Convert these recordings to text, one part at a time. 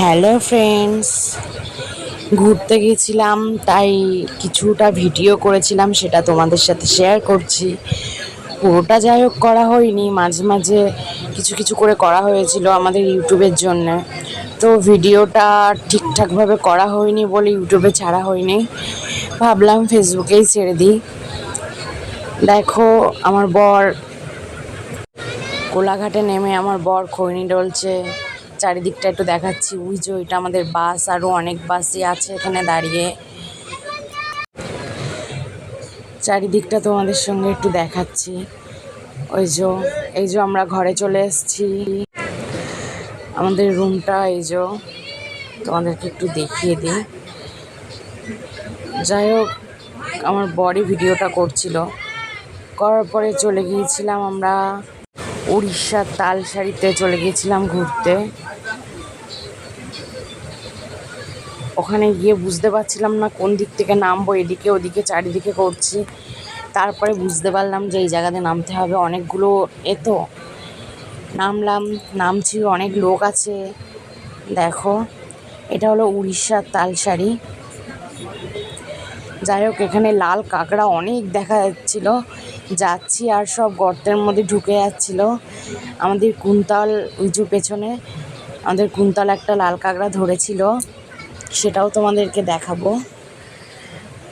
Hello friends ঘুরতে গেছিলাম, তাই কিছুটা ভিডিও করেছিলাম, সেটা তোমাদের সাথে শেয়ার করছি। পুরোটা যাই হোক করা হয়নি, মাঝে মাঝে কিছু কিছু করে করা হয়েছিল আমাদের ইউটিউবের জন্য। তো ভিডিওটা ঠিকঠাকভাবে করা হয়নি বলে ইউটিউবে ছাড়া হয়নি। ভাবলাম ফেসবুকেই ছেড়ে দিই। দেখো, আমার বর কোলাঘাটে নেমে আমার বর খৈনি ডলছে। চারিদিকটা একটু দেখাচ্ছি। ওই যে ওইটা আমাদের বাস আরও অনেক বাসই আছে এখানে দাঁড়িয়ে। চারিদিকটা তোমাদের সঙ্গে একটু দেখাচ্ছি। ওই যে, এই যে আমরা ঘরে চলে এসেছি। আমাদের রুমটা, এই যে, তোমাদেরকে একটু দেখিয়ে দিই। যাই হোক, আমার বডি ভিডিওটা করছিল। করার পরে চলে গিয়েছিলাম আমরা উড়িষ্যার তালসারিতে চলে গিয়েছিলাম ঘুরতে। ওখানে গিয়ে বুঝতে পারছিলাম না কোন দিক থেকে নামবো, এদিকে ওদিকে, চারিদিকে করছি। তারপরে বুঝতে পারলাম যে এই জায়গাতে নামতে হবে। অনেকগুলো এ তো নামলাম, নামছি, অনেক লোক আছে। দেখো, এটা হলো উড়িষ্যার তালসারি যাই হোক, এখানে লাল কাঁকড়া অনেক দেখা যাচ্ছিল। যাচ্ছি আর সব গর্তের মধ্যে ঢুকে যাচ্ছিল। আমাদের কুন্তাল উঁচু পেছনে, আমাদের কুন্তাল একটা লাল কাঁকড়া ধরেছিল। সেটাও তোমাদেরকে দেখাবো।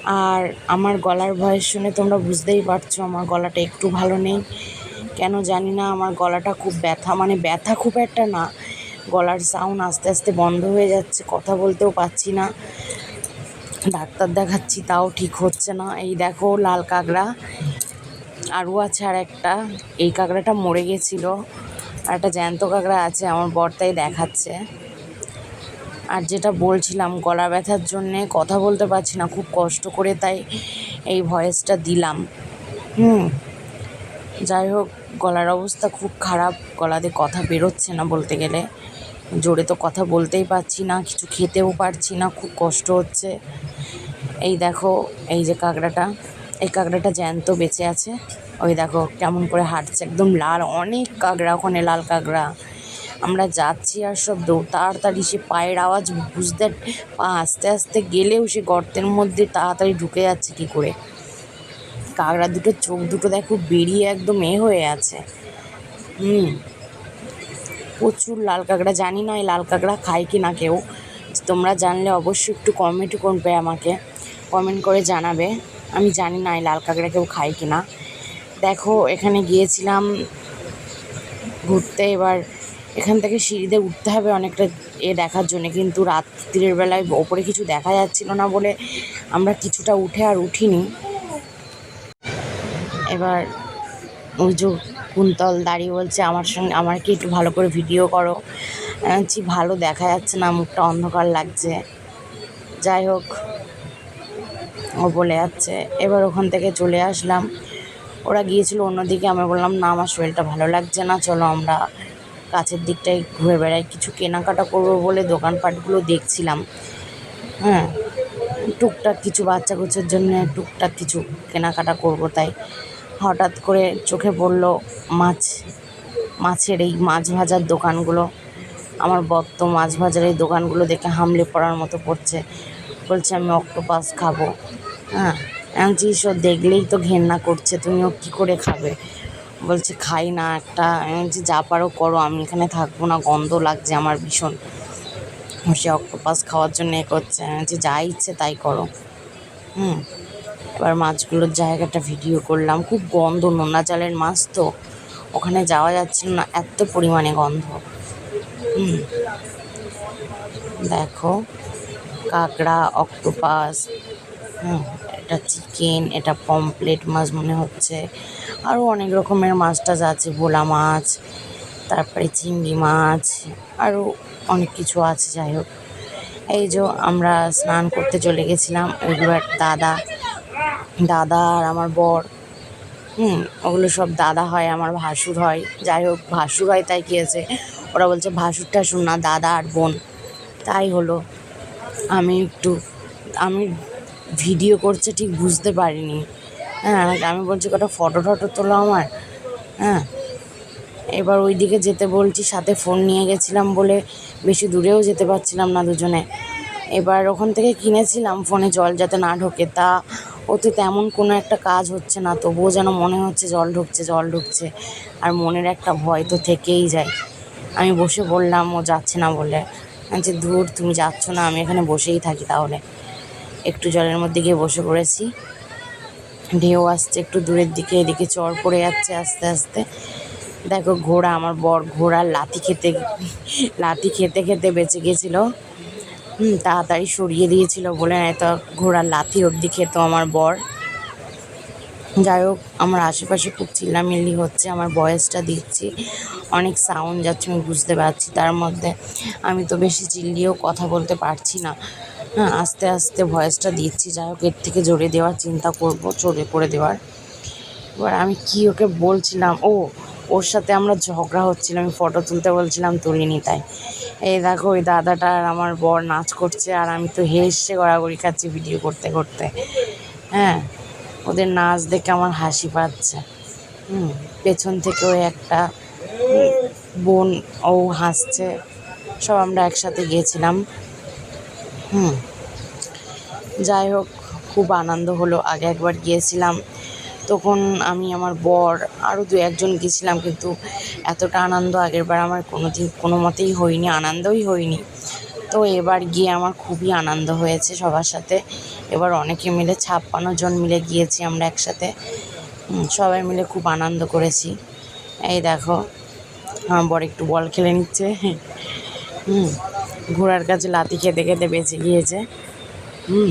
আর আমার গলার ভয়েস শুনে তোমরা বুঝতেই পারছ, আমার গলাটা একটু ভালো নেই। কেন জানি না, আমার গলাটা খুব ব্যথা মানে ব্যথা খুব একটা না। গলার সাউন্ড আস্তে আস্তে বন্ধ হয়ে যাচ্ছে, কথা বলতেও পারছি না। ডাক্তার দেখাচ্ছি, তাও ঠিক হচ্ছে না। এই দেখো, লাল কাঁকড়া। আরও আছে আর একটা। এই কাঁকড়াটা মরে গেছিল। আর একটা জ্যান্ত কাঁকড়া আছে, আমার বরটাই দেখাচ্ছে। আর যেটা বলছিলাম, গলা ব্যথার জন্যে কথা বলতে পারছি না, খুব কষ্ট করে তাই এই ভয়েসটা দিলাম। হুম, যাই হোক, গলার অবস্থা খুব খারাপ, গলাতে কথা বেরোচ্ছে না বলতে গেলে। জোরে তো কথা বলতেই পারছি না, কিছু খেতেও পারছি না, খুব কষ্ট হচ্ছে। এই দেখো, এই যে কাঁকড়াটা, এই কাঁকড়াটা জ্যান্ত বেঁচে আছে। ওই দেখো, কেমন করে হাঁটছে, একদম লাল, অনেক কাঁকড়া, ওখানে লাল কাঁকড়া। আমরা যাচ্ছি আর সব দৌড় তাড়াতাড়ি সে পায়ের আওয়াজ বুঝতে, পা আস্তে আস্তে গেলেও সে গর্তের মধ্যে তাড়াতাড়ি ঢুকে যাচ্ছে কী করে। কাঁকড়া দুটো, চোখ দুটো দেখো বেরিয়ে একদম এ হয়ে আছে। হুম। প্রচুর লাল কাঁকড়া, জানি না এই লাল কাঁকড়া খায় কি না কেউ। তোমরা জানলে অবশ্যই একটু কমেন্ট করবে আমাকে। কমেন্ট করে জানাবে। আমি জানি না এই লাল কাঁকড়া কেউ খায় কি না। দেখো, এখানে গিয়েছিলাম ঘুরতে এবার এখান থেকে সিঁড়িতে উঠতে হবে অনেকটা এ দেখার জন্যে। কিন্তু রাত্রির বেলায় ওপরে কিছু দেখা যাচ্ছিল না বলে আমরা কিছুটা উঠে আর উঠিনি। এবার ওই যে কুন্তল দাঁড়িয়ে বলছে, আমার সঙ্গে, আমার কি একটু ভালো করে ভিডিও করো? বলছি, ভালো দেখা যাচ্ছে না, মুখটা অন্ধকার লাগছে। যাই হোক, ও বলে যাচ্ছে। এবার ওখান থেকে চলে আসলাম। ওরা গিয়েছিল অন্যদিকে, আমি বললাম, না, আমার শরীরটা ভালো লাগছে না, চলো আমরা কাছের দিকটায় ঘুরে বেড়াই। কিছু কেনাকাটা করব বলে দোকানপাটগুলো দেখছিলাম। হ্যাঁ টুকটাক কিছু বাচ্চা কুচের জন্য টুকটাক কিছু কেনাকাটা করব তাই। হঠাৎ করে চোখে পড়ল মাছ, মাছের এই মাছ ভাজার দোকানগুলো। আমার বর তো মাছ ভাজার এই দোকানগুলো দেখে হামলে পড়ার মতো পড়ছে বলছে, আমি অক্টোপাস খাব। হ্যাঁ আমি সব দেখলেই তো ঘেন্না করছে। তুমিও কী করে খাবে? বলছে, খাই না একটা। বলছি, যা পারো করো, আমি এখানে থাকব না, গন্ধ লাগছে আমার ভীষণ। সে অক্টোপাস খাওয়ার জন্য এ করছে। বলছি, যা ইচ্ছে তাই করো। হুম, এবার মাছগুলোর জায়গাটা ভিডিও করলাম। খুব গন্ধ, নোনা জালের মাছ তো। ওখানে যাওয়া যাচ্ছিল না, এত পরিমাণে গন্ধ। হুম, দেখো, কাঁকড়া, অক্টোপাস, হুম। এটা চিকেন এটা পমপ্লেট মাছ মনে হচ্ছে। আরও অনেক রকমের মাছ টাছ আছে, ভোলা মাছ, তারপরে চিংড়ি মাছ আরও অনেক কিছু আছে, যাই হোক। এই যে আমরা স্নান করতে চলে গেছিলাম, ওইগুলো দাদা দাদা আর আমার বর, হুম, ওগুলো সব দাদা হয়, আমার ভাসুর হয়। যাই হোক, ভাসুর হয় তাই কী আছে, ওরা বলছে ভাসুর টাসুর না, দাদা আর বোন। তাই হলো, আমি একটু, আমি ভিডিও করছে ঠিক বুঝতে পারিনি। হ্যাঁ আমি বলছি কটা ফটো টটো তোলো আমার। হ্যাঁ এবার ওই দিকে যেতে বলছি, সাথে ফোন নিয়ে গেছিলাম বলে বেশি দূরেও যেতে পারছিলাম না দুজনে। এবার ওখান থেকে কিনেছিলাম ফোনে জল যাতে না ঢোকে। তা ওতে তেমন কোনো একটা কাজ হচ্ছে না, তবুও যেন মনে হচ্ছে জল ঢুকছে জল ঢুকছে। আর মনের একটা ভয় তো থেকেই যায়। আমি বসে বললাম, ও যাচ্ছে না বলে। যে দূর তুমি যাচ্ছ না, আমি এখানে বসেই থাকি তাহলে। একটু জলের মধ্যে গিয়ে বসে পড়েছি। ঢেউ আসছে একটু দূরের দিকে, এদিকে চর পড়ে যাচ্ছে আস্তে আস্তে। দেখো ঘোড়া, আমার বর ঘোড়ার লাথি খেতে লাথি খেতে খেতে বেঁচে গেছিল। তাড়াতাড়ি সরিয়ে দিয়েছিল বলে না নয়তো ঘোড়ার লাথি অবধি খেত আমার বর। যাই হোক, আমার আশেপাশে খুব চিল্লামিল্লি হচ্ছে, আমার ভয়েসটা দিচ্ছি। অনেক সাউন্ড যাচ্ছে, আমি বুঝতে পারছি। তার মধ্যে আমি তো বেশি চিল্লিয়েও কথা বলতে পারছি না। হ্যাঁ আস্তে আস্তে ভয়েসটা দিচ্ছি। যাই হোক, এর থেকে জোরে দেওয়ার চিন্তা করব, জোরে করে দেওয়ার। এবার আমি কি ওকে বলছিলাম? ও, ওর সাথে আমরা ঝগড়া হচ্ছিল, আমি ফটো তুলতে বলছিলাম, তুলিনি তাই। এই দেখো, ওই দাদাটা আর আমার বর নাচ করছে, আর আমি তো হেসে গড়াগড়ি খাচ্ছি ভিডিও করতে করতে। হ্যাঁ ওদের নাচ দেখে আমার হাসি পাচ্ছে। হুম, পেছন থেকে ওই একটা বোন, ও হাসছে। সব আমরা একসাথে গিয়েছিলাম হুম। যাই হোক, খুব আনন্দ হলো। আগে একবার গিয়েছিলাম, তখন আমি আমার বর আরও দু একজন গেছিলাম কিন্তু এতটা আনন্দ আগেরবার আমার কোনো দিন কোনো মতেই হয়নি, আনন্দই হয়নি। তো এবার গিয়ে আমার খুবই আনন্দ হয়েছে সবার সাথে। এবার অনেকে মিলে, ছাপ্পান্ন জন মিলে গিয়েছি আমরা একসাথে। সবাই মিলে খুব আনন্দ করেছি। এই দেখো, আমার বর একটু বল খেলে নিচ্ছে। হুম। ঘোড়ার কাছে লাথি খেতে খেতে বেঁচে গিয়েছে। হুম।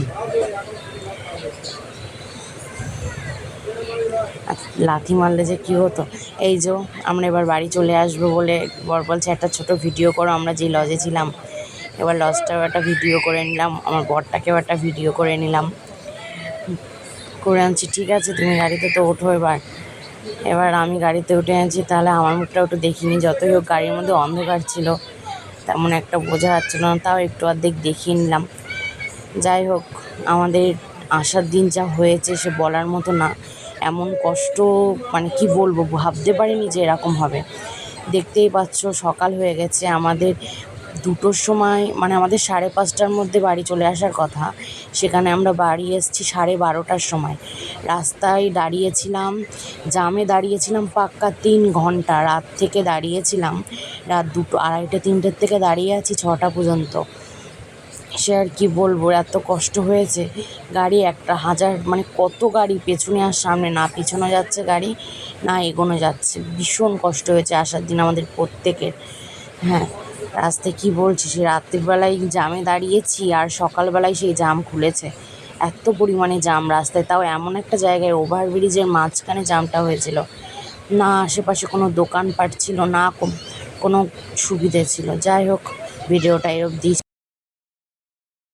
লাথি মারলে যে কী হতো? এই যে আমরা এবার বাড়ি চলে আসব বলে বর বলছে একটা ছোট ভিডিও করো আমরা যে লজে ছিলাম। এবার লজটাও একটা ভিডিও করে নিলাম আমার বরটাকেও একটা ভিডিও করে নিলাম। করে আনছি ঠিক আছে তুমি গাড়িতে তো ওঠো এবার। এবার আমি গাড়িতে উঠে আনছি তাহলে আমার মুখটা একটু দেখিনি যতই হোক গাড়ির মধ্যে অন্ধকার ছিল। তেমন একটা বোঝা যাচ্ছে না, তাও একটু অর্ধেক দেখিয়ে নিলাম। যাই হোক, আমাদের আসার দিন যা হয়েছে সে বলার মতো না। এমন কষ্ট মানে কি বলব, ভাবতে পারিনি যে এরকম হবে। দেখতেই পাচ্ছ, সকাল হয়ে গেছে। আমাদের দুটোর সময় মানে আমাদের সাড়ে পাঁচটার মধ্যে বাড়ি চলে আসার কথা, সেখানে আমরা বাড়ি এসেছি সাড়ে বারোটার সময়। রাস্তায় দাঁড়িয়েছিলাম, জামে দাঁড়িয়েছিলাম পাক্কা তিন ঘণ্টা, রাত থেকে দাঁড়িয়েছিলাম, রাত দুটো, আড়াইটে তিনটের থেকে দাঁড়িয়ে আছি ছটা পর্যন্ত। সে আর কি বলব, এত কষ্ট হয়েছে, গাড়ি একটা হাজার মানে কত গাড়ি পেছনে আর সামনে, না পিছনে যাচ্ছে গাড়ি, না এগোনো যাচ্ছে। ভীষণ কষ্ট হয়েছে আসার দিন আমাদের প্রত্যেকের। হ্যাঁ রাস্তায় কি বলছি সে রাত্রিবেলায় জামে দাঁড়িয়েছি আর সকালবেলায় সেই জাম খুলেছে। এত পরিমাণে জাম রাস্তায়, তাও এমন একটা জায়গায় ওভারব্রিজের মাঝখানে জামটা হয়েছিল। না, আশেপাশে কোনো দোকানপাট ছিল না কোনো সুবিধে ছিল। যাই হোক, ভিডিওটা এরকম অবধি